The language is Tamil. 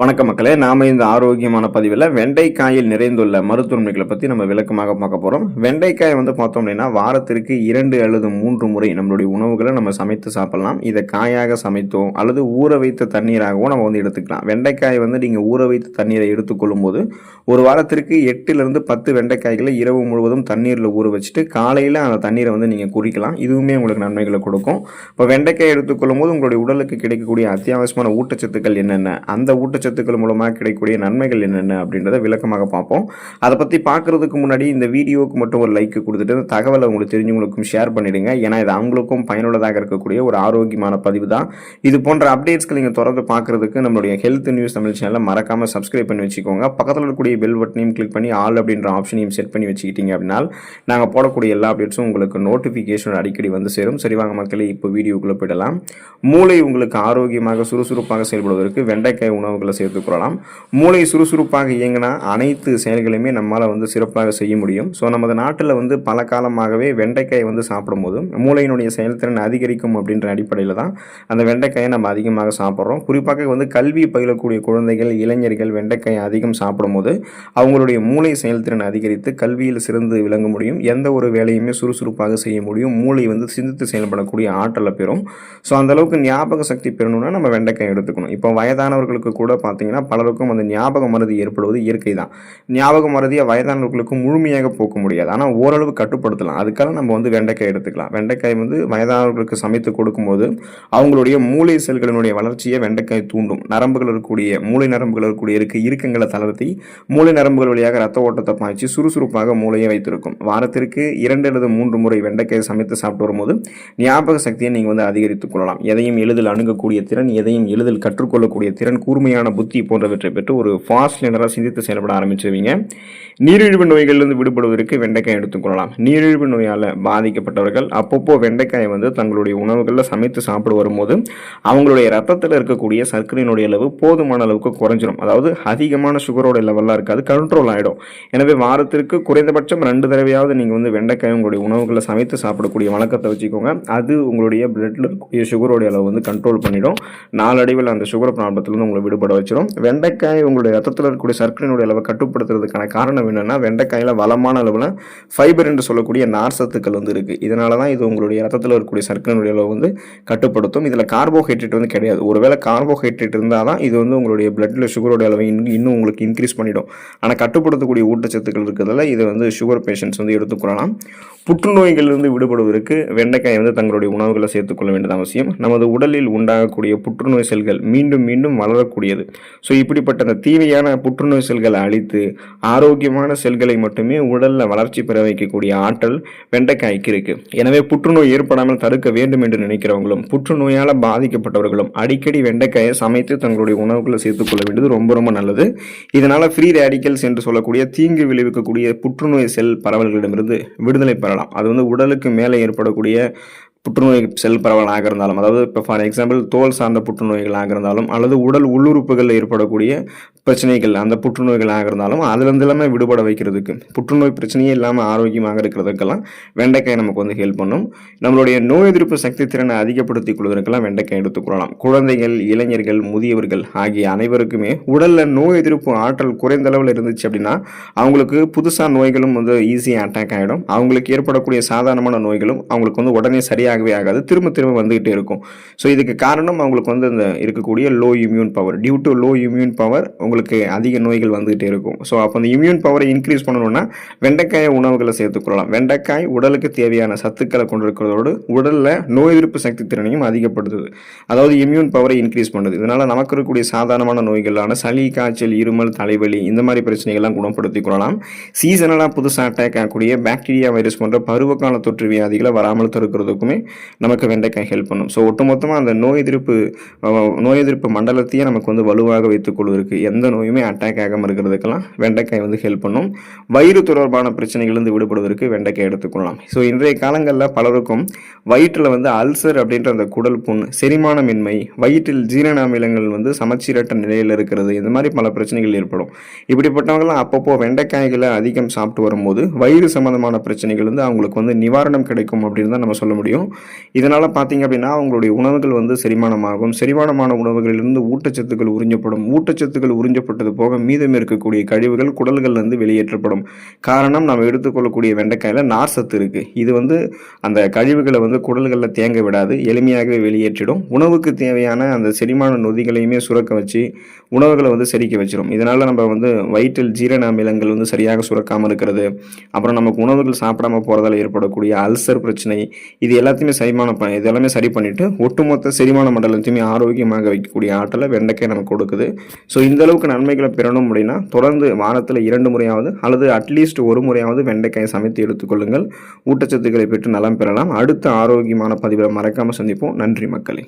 வணக்க மக்களே நாம இந்த ஆரோக்கியமான பதிவில் வெண்டைக்காயில் நிறைந்துள்ள மருத்துவன்மைகளை பற்றி நம்ம விளக்கமாக பார்க்க போகிறோம் வெண்டைக்காய் வந்து பார்த்தோம் அப்படின்னா வாரத்திற்கு இரண்டு அல்லது மூன்று முறை நம்மளுடைய உணவுகளை நம்ம சமைத்து சாப்பிடலாம். இதை காயாக சமைத்தோ அல்லது ஊற வைத்த தண்ணீராகவோ நம்ம வந்து எடுத்துக்கலாம். வெண்டைக்காய் வந்து நீங்கள் ஊற வைத்த தண்ணீரை எடுத்துக்கொள்ளும் போது ஒரு வாரத்திற்கு எட்டுலேருந்து பத்து வெண்டைக்காய்களை இரவு முழுவதும் தண்ணீரில் ஊற வச்சுட்டு காலையில் அந்த தண்ணீரை வந்து நீங்கள் குறிக்கலாம் இதுவுமே உங்களுக்கு நன்மைகளை கொடுக்கும். இப்போ வெண்டைக்காய் எடுத்துக்கொள்ளும் போது உங்களுடைய உடலுக்கு கிடைக்கக்கூடிய அத்தியாவசியமான ஊட்டச்சத்துக்கள் என்னென்ன? அந்த ஊட்டச்சத்து சத்துக்கள் மூலமாக கிடைக்கக்கூடிய நன்மைகள் என்னென்ன அப்படின்றத விளக்கமாக பார்ப்போம். அதை பற்றி பார்க்குறதுக்கு முன்னாடி இந்த வீடியோவுக்கு மட்டும் ஒரு லைக் கொடுத்துட்டு இந்த தகவலை உங்களுக்கு தெரிஞ்சவங்களுக்கும் ஷேர் பண்ணிடுங்க. ஏன்னா இது அவங்களுக்கும் பயனுள்ளதாக இருக்கக்கூடிய ஒரு ஆரோக்கியமான பதிவு தான். இது போன்ற அப்டேட்ஸ்கள் நீங்கள் தொடர்ந்து பார்க்குறதுக்கு நம்மளுடைய ஹெல்த் நியூஸ் தமிழ் சேனலை மறக்காமல் சப்ஸ்கிரைப் பண்ணி வச்சுக்கோங்க. பக்கத்தில் இருக்கக்கூடிய பெல் பட்டனையும் கிளிக் பண்ணி ஆல் அப்படின்ற ஆப்ஷனையும் செட் பண்ணி வச்சுக்கிட்டீங்க அப்படின்னா நாங்கள் போடக்கூடிய எல்லா அப்டேட்ஸும் உங்களுக்கு நோட்டிஃபிகேஷன் அடிக்கடி வந்து சேரும். சரி வாங்க மக்களே இப்போ வீடியோக்குள்ளே போயிடலாம். மூளை உங்களுக்கு ஆரோக்கியமாக சுறுசுறுப்பாக செயல்படுவதற்கு வெண்டைக்காய் உணவுகளை சேர்த்துக்கொள்ளலாம். மூளை சுறுசுறுப்பாக இயங்கினா அனைத்து செயல்களையுமே நம்மால் வந்து சிறப்பாக செய்ய முடியும். ஸோ நமது நாட்டில் வந்து பல காலமாகவே வெண்டைக்காய் வந்து சாப்பிடும்போது மூளையினுடைய செயல்திறன் அதிகரிக்கும் அப்படின்ற அடிப்படையில் தான் அந்த வெண்டைக்காயை நம்ம அதிகமாக சாப்பிட்றோம். குறிப்பாக வந்து கல்வி பயிலக்கூடிய குழந்தைகள் இளைஞர்கள் வெண்டைக்காயை அதிகம் சாப்பிடும்போது அவங்களுடைய மூளை செயல்திறன் அதிகரித்து கல்வியில் சிறந்து விளங்க முடியும். எந்த ஒரு வேலையுமே சுறுசுறுப்பாக செய்ய முடியும். மூளை வந்து சிந்தித்து செயல்படக்கூடிய ஆற்றலை பெறும். ஸோ அந்த அளவுக்கு ஞாபக சக்தி பெறணும்னா நம்ம வெண்டைக்காய் எடுத்துக்கணும். இப்போ வயதானவர்களுக்கு கூட பார்த்தீங்கன்னா பலருக்கும் அந்த ஞாபக மருதி ஏற்படுவது இயற்கை தான். ஞாபக மருதியை வயதானவர்களுக்கு முழுமையாக போக்க முடியாது. ஆனால் ஓரளவு கட்டுப்படுத்தலாம். அதுக்காக நம்ம வந்து வெண்டைக்காய் எடுத்துக்கலாம். வெண்டைக்காய் வந்து வயதானவர்களுக்கு சமைத்து கொடுக்கும்போது அவங்களுடைய மூளை செல்களினுடைய வளர்ச்சியை வெண்டைக்காய் தூண்டும். நரம்புகள் இருக்கக்கூடிய மூளை நரம்புகள் இருக்கக்கூடிய இருக்க இறுக்கங்களை தளர்த்தி மூளை நரம்புகள் வழியாக ரத்த ஓட்டத்தை பாய்ச்சி சுறுசுறுப்பாக மூளையை வைத்திருக்கும். வாரத்திற்கு இரண்டு அல்லது மூன்று முறை வெண்டைக்காய் சமைத்து சாப்பிட்டு வரும்போது ஞாபக சக்தியை நீங்கள் வந்து அதிகரித்துக் கொள்ளலாம். எதையும் எளிதில் அணுகக்கூடிய திறன் எதையும் எளிதில் கற்றுக்கொள்ளக்கூடிய திறன் கூர்மையான புத்தி போன்றவற்றை பெற்று ஒரு ஃபாஸ்ட் லேனராக சிந்தித்து செயல்பட ஆரம்பிச்சிருவீங்க. நீரிழிவு நோய்களிலிருந்து விடுபடுவதற்கு வெண்டைக்காய் எடுத்துக்கொள்ளலாம் நீரிழிவு நோயால் பாதிக்கப்பட்டவர்கள் அப்பப்போ வெண்டைக்காயை வந்து தங்களுடைய உணவுகளில் சமைத்து சாப்பிட வரும்போது அவங்களுடைய ரத்தத்தில் இருக்கக்கூடிய சர்க்கரையினுடைய அளவு போதுமான அளவுக்கு குறைஞ்சிரும். அதாவது அதிகமான சுகரோட லெவலாக இருக்காது கண்ட்ரோல் ஆகிடும் எனவே வாரத்திற்கு குறைந்தபட்சம் ரெண்டு தடவையாவது நீங்கள் வந்து வெண்டைக்காய் உங்களுடைய உணவுகளை சமைத்து சாப்பிடக்கூடிய வழக்கத்தை வச்சுக்கோங்க. அது உங்களுடைய பிளட்டில் இருக்கக்கூடிய சுகரோடைய அளவு வந்து கண்ட்ரோல் பண்ணிடும். நாளடைவில் அந்த சுகர் ப்ராப்ளத்துலேருந்து உங்களை விடுபட வச்சிடும் வெண்டைக்காய் உங்களுடைய ரத்தத்தில் இருக்கக்கூடிய சர்க்கரையினுடைய அளவை கட்டுப்படுத்துறதுக்கான காரணம் என்னென்னா வெண்டைக்காயில் வளமான அளவில் ஃபைபர் என்று சொல்லக்கூடிய நார் சத்துக்கள் வந்து இருக்குது இதனால தான் இது உங்களுடைய ரத்தத்தில் இருக்கக்கூடிய சர்க்கரையினுடைய அளவு வந்து கட்டுப்படுத்தும். இதில் கார்போஹைட்ரேட் வந்து கிடையாது. ஒருவேளை கார்போஹைட்ரேட் இருந்தால் தான் இது வந்து உங்களுடைய பிளட்டில் சுகருடைய அளவை இன்னும் இன்னும் உங்களுக்கு இன்க்ரீஸ் பண்ணிடும். ஆனால் கட்டுப்படுத்தக்கூடிய ஊட்டச்சத்துக்கள் இருக்கிறதால இதை வந்து சுகர் பேஷண்ட்ஸ் வந்து எடுத்துக்கொள்ளலாம் புற்றுநோய்களிலிருந்து விடுபடுவதற்கு வெண்டைக்காய் வந்து தங்களுடைய உணவுகளை சேர்த்துக்கொள்ள வேண்டியது அவசியம். நமது உடலில் உண்டாகக்கூடிய புற்றுநோய் செல்கள் மீண்டும் மீண்டும் வளரக்கூடியது. ஸோ இப்படிப்பட்ட அந்த தீவையான புற்றுநோய் செல்களை அழித்து ஆரோக்கியமான செல்களை மட்டுமே உடலில் வளர்ச்சி பெற வைக்கக்கூடிய ஆற்றல் வெண்டைக்காய்க்கு இருக்குது எனவே புற்றுநோய் ஏற்படாமல் தடுக்க வேண்டும் என்று நினைக்கிறவங்களும் புற்றுநோயால் பாதிக்கப்பட்டவர்களும் அடிக்கடி வெண்டைக்காயை சமைத்து தங்களுடைய உணவுகளை சேர்த்துக்கொள்ள வேண்டியது ரொம்ப ரொம்ப நல்லது. இதனால் ஃப்ரீ ரேடிக்கல்ஸ் என்று சொல்லக்கூடிய தீங்கு விளைவிக்கக்கூடிய புற்றுநோய் செல் பரவல்களிடமிருந்து விடுதலை பெறலாம். அது வந்து உடலுக்கு மேலே ஏற்படக்கூடிய புற்றுநோய் செல் பரவலாக இருந்தாலும் அதாவது இப்போ ஃபார் எக்ஸாம்பிள் தோல் சார்ந்த புற்றுநோய்களாக இருந்தாலும் அல்லது உடல் உள்ளுறுப்புகளில் ஏற்படக்கூடிய பிரச்சனைகள் அந்த புற்றுநோய்களாக இருந்தாலும் அதுலேருந்து எல்லாமே விடுபட வைக்கிறதுக்கு புற்றுநோய் பிரச்சனையே இல்லாமல் ஆரோக்கியமாக இருக்கிறதுக்கெல்லாம் வெண்டைக்காய் நமக்கு வந்து ஹெல்ப் பண்ணும். நம்மளுடைய நோய் எதிர்ப்பு சக்தி திறனை அதிகப்படுத்திக் கொள்வதற்கெல்லாம் வெண்டைக்காய் எடுத்துக்கொள்ளலாம் குழந்தைகள் இளைஞர்கள் முதியவர்கள் ஆகிய அனைவருக்குமே உடலில் நோய் எதிர்ப்பு ஆற்றல் குறைந்த அளவில் இருந்துச்சு அப்படின்னா அவங்களுக்கு புதுசாக நோய்களும் வந்து ஈஸியாக அட்டாக் ஆகிடும் அவங்களுக்கு ஏற்படக்கூடிய சாதாரணமான நோய்களும் அவங்களுக்கு வந்து உடனே சரியாகவே ஆகாது. திரும்ப திரும்ப வந்துகிட்டே இருக்கும். ஸோ இதுக்கு காரணம் அவங்களுக்கு வந்து இந்த இருக்கக்கூடிய low immune power due to low immune power உங்களுக்கு அதிக நோய்கள் வந்துகிட்டே இருக்கும். ஸோ அப்போ அந்த இம்யூன் பவரை இன்க்ரீஸ் பண்ணணும்னா வெண்டைக்காய் உணவுகளை சேர்த்துக்கொள்ளலாம் வெண்டைக்காய் உடலுக்கு தேவையான சத்துக்களை கொண்டிருக்கிறதோடு உடலில் நோய் எதிர்ப்பு சக்தி திறனையும் அதிகப்படுத்துது. அதாவது இம்யூன் பவரை இன்க்ரீஸ் பண்ணுது. இதனால் நமக்கு இருக்கக்கூடிய சாதாரணமான நோய்களான சளி காய்ச்சல் இருமல் தலைவலி இந்த மாதிரி பிரச்சனைகள்லாம் குணப்படுத்திக் கொள்ளலாம். சீசனலாக புதுசாக அட்டாக் ஆகக்கூடிய பாக்டீரியா வைரஸ் போன்ற பருவகால தொற்று வியாதிகளை வராமல் தடுக்கிறதுக்குமே நமக்கு வெண்டைக்காய் ஹெல்ப் பண்ணும். ஸோ ஒட்டுமொத்தமாக அந்த நோய் எதிர்ப்பு நோய் எதிர்ப்பு மண்டலத்தையே நமக்கு வந்து வலுவாக வைத்துக் கொள்வதற்கு எந்த எந்த நோயுமே அட்டாக் ஆகாமல் இருக்கிறதுக்கெல்லாம் வெண்டைக்காய் வந்து ஹெல்ப் பண்ணும். வயிறு தொடர்பான பிரச்சனைகளிலிருந்து விடுபடுவதற்கு வெண்டைக்காய் எடுத்துக்கொள்ளலாம். ஸோ இன்றைய காலங்களில் பலருக்கும் வயிற்றில் வந்து அல்சர் அப்படின்ற அந்த குடல் புண் செரிமானமின்மை வயிற்றில் ஜீரண அமிலங்கள் வந்து சமச்சீரற்ற நிலையில் இருக்கிறது இந்த மாதிரி பல பிரச்சனைகள் ஏற்படும். இப்படிப்பட்டவங்களாம் அப்பப்போ வெண்டைக்காய்களை அதிகம் சாப்பிட்டு வரும்போது வயிறு சம்பந்தமான பிரச்சனைகள் வந்து அவங்களுக்கு வந்து நிவாரணம் கிடைக்கும் அப்படின்னு தான் நம்ம சொல்ல முடியும். இதனால் பார்த்தீங்க அப்படின்னா அவங்களுடைய உணவுகள் வந்து செரிமானமாகும். செரிமானமான உணவுகளிலிருந்து ஊட்டச்சத்துக்கள் உறிஞ்சப்படும். ஊட்டச்சத்துக்கள் உறிஞ்சப்பட்டது போக மீதம் இருக்கக்கூடிய கழிவுகள் குடல்கள்லேருந்து வெளியேற்றப்படும். காரணம் நம்ம எடுத்துக்கொள்ளக்கூடிய வெண்டைக்காயில் நார் சத்து இருக்குது இது வந்து அந்த கழிவுகளை வந்து குடல்களில் தேங்க விடாது எளிமையாகவே வெளியேற்றிடும். உணவுக்கு தேவையான அந்த செரிமான நொதிகளையுமே சுரக்க வச்சு உணவுகளை வந்து செரிக்க வச்சிடும் இதனால் நம்ம வந்து வயிற்றில் ஜீரண அமிலங்கள் வந்து சரியாக சுரக்காமல் இருக்கிறது. அப்புறம் நமக்கு உணவுகள் சாப்பிடாம போகிறதால ஏற்படக்கூடிய அல்சர் பிரச்சனை இது எல்லாத்தையுமே சரிமான பண்ண இது எல்லாமே சரி பண்ணிவிட்டு ஒட்டுமொத்த செரிமான மண்டலத்தையுமே ஆரோக்கியமாக வைக்கக்கூடிய ஆற்றலை வெண்டைக்காய் நமக்கு கொடுக்குது. ஸோ இந்தளவு அளவுக்கு நன்மைகளை பெறணும் அப்படின்னா தொடர்ந்து வாரத்தில் இரண்டு முறையாவது அல்லது அட்லீஸ்ட் ஒரு முறையாவது வெண்டைக்காயை சமைத்து எடுத்துக்கொள்ளுங்கள். ஊட்டச்சத்துக்களை பெற்று நலம் பெறலாம். அடுத்த ஆரோக்கியமான பதிவில் மறக்காமல் சந்திப்போம். நன்றி மக்களே.